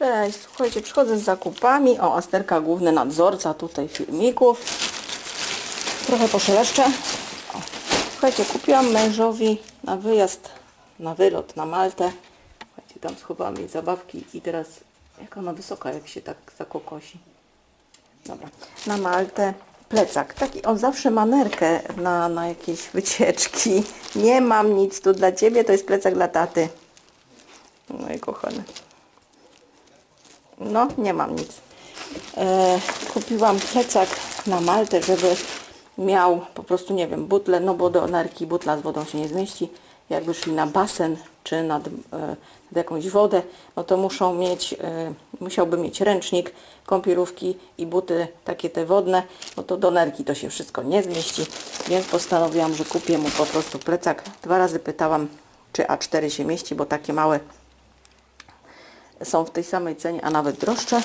Cześć, słuchajcie, przychodzę z zakupami. O, Asterka, główny nadzorca tutaj filmików. Trochę poszeleszczę. O, słuchajcie, kupiłam mężowi na wyjazd, na wylot na Maltę. Słuchajcie, tam schowałam jej zabawki i teraz, jak ona wysoka, jak się tak zakokosi. Dobra, na Maltę plecak. Taki, on zawsze ma nerkę na, na jakieś wycieczki. Nie mam nic tu dla Ciebie, to jest plecak dla taty. No i kochany. No, nie mam nic. E, kupiłam plecak na Maltę, żeby miał po prostu, nie wiem, butlę, no bo do nerki butla z wodą się nie zmieści. Jakby szli na basen czy nad, e, nad jakąś wodę, no to muszą mieć, e, musiałby mieć ręcznik, kąpielówki i buty takie te wodne, no to do nerki to się wszystko nie zmieści, więc postanowiłam, że kupię mu po prostu plecak. Dwa razy pytałam, czy A4 się mieści, bo takie małe są w tej samej cenie, a nawet droższe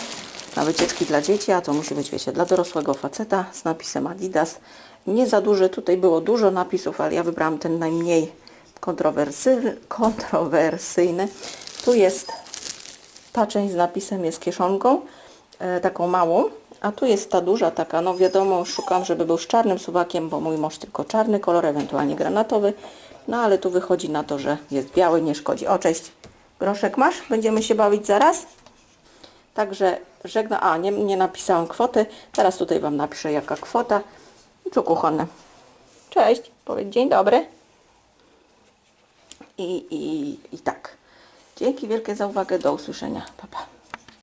na wycieczki dla dzieci, a to musi być, wiecie, dla dorosłego faceta z napisem Adidas. Nie za duży, tutaj było dużo napisów, ale ja wybrałam ten najmniej kontrowersy, kontrowersyjny. Tu jest ta część z napisem jest kieszonką, e, taką małą, a tu jest ta duża taka, no wiadomo, szukam, żeby był z czarnym suwakiem, bo mój mąż tylko czarny kolor, ewentualnie granatowy, no ale tu wychodzi na to, że jest biały, nie szkodzi. O, cześć, groszek masz? Będziemy się bawić zaraz? Także żegna, a nie, nie napisałam kwoty, teraz tutaj Wam napiszę jaka kwota. Co kochane? Cześć, powiedz dzień dobry. I, i, i tak. Dzięki wielkie za uwagę, do usłyszenia. Pa, pa.